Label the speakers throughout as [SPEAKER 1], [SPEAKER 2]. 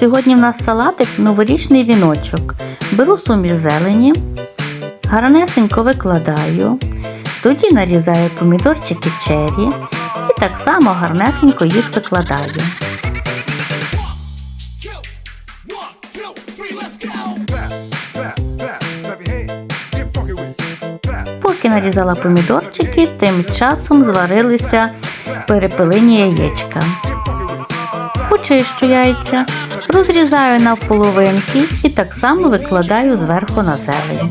[SPEAKER 1] Сьогодні в нас салатик новорічний віночок. Беру суміш зелені, гарнесенько викладаю, тоді нарізаю помідорчики чері і так само гарнесенько їх викладаю. Поки нарізала помідорчики, тим часом зварилися перепилені яєчка. Почищу яйця, розрізаю на половинки і так само викладаю зверху на зелень.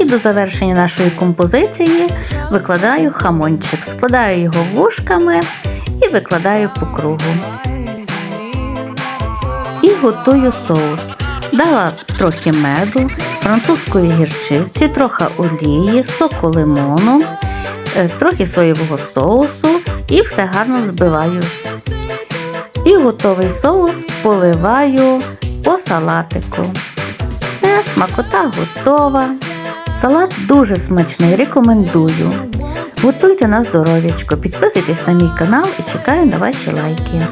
[SPEAKER 1] І до завершення нашої композиції викладаю хамончик, складаю його вушками і викладаю по кругу. І готую соус. Дала трохи меду, французької гірчиці, трохи олії, соку лимону, е, трохи соєвого соусу і все гарно збиваю. І готовий соус поливаю по салатику. Все, смакота готова. Салат дуже смачний, рекомендую. Готуйте на здоров'ячко, підписуйтесь на мій канал і чекаю на ваші лайки.